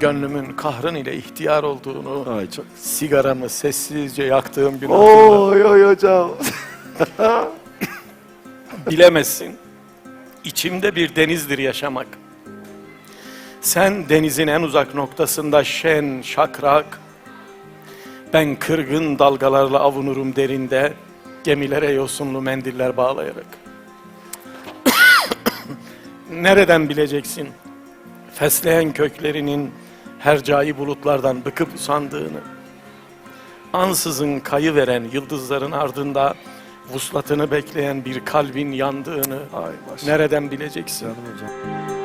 gönlümün kahrın ile ihtiyar olduğunu, Ay çok. sigaramı sessizce yaktığım gün hatırla. Oy oy hocam. Bilemezsin. İçimde bir denizdir yaşamak. Sen denizin en uzak noktasında şen, şakrak. Ben kırgın dalgalarla avunurum derinde, gemilere yosunlu mendiller bağlayarak. Nereden bileceksin? Fesleğen köklerinin hercai bulutlardan bıkıp usandığını. Ansızın kayı veren yıldızların ardında vuslatını bekleyen bir kalbin yandığını Ay nereden bileceksin? Canım hocam.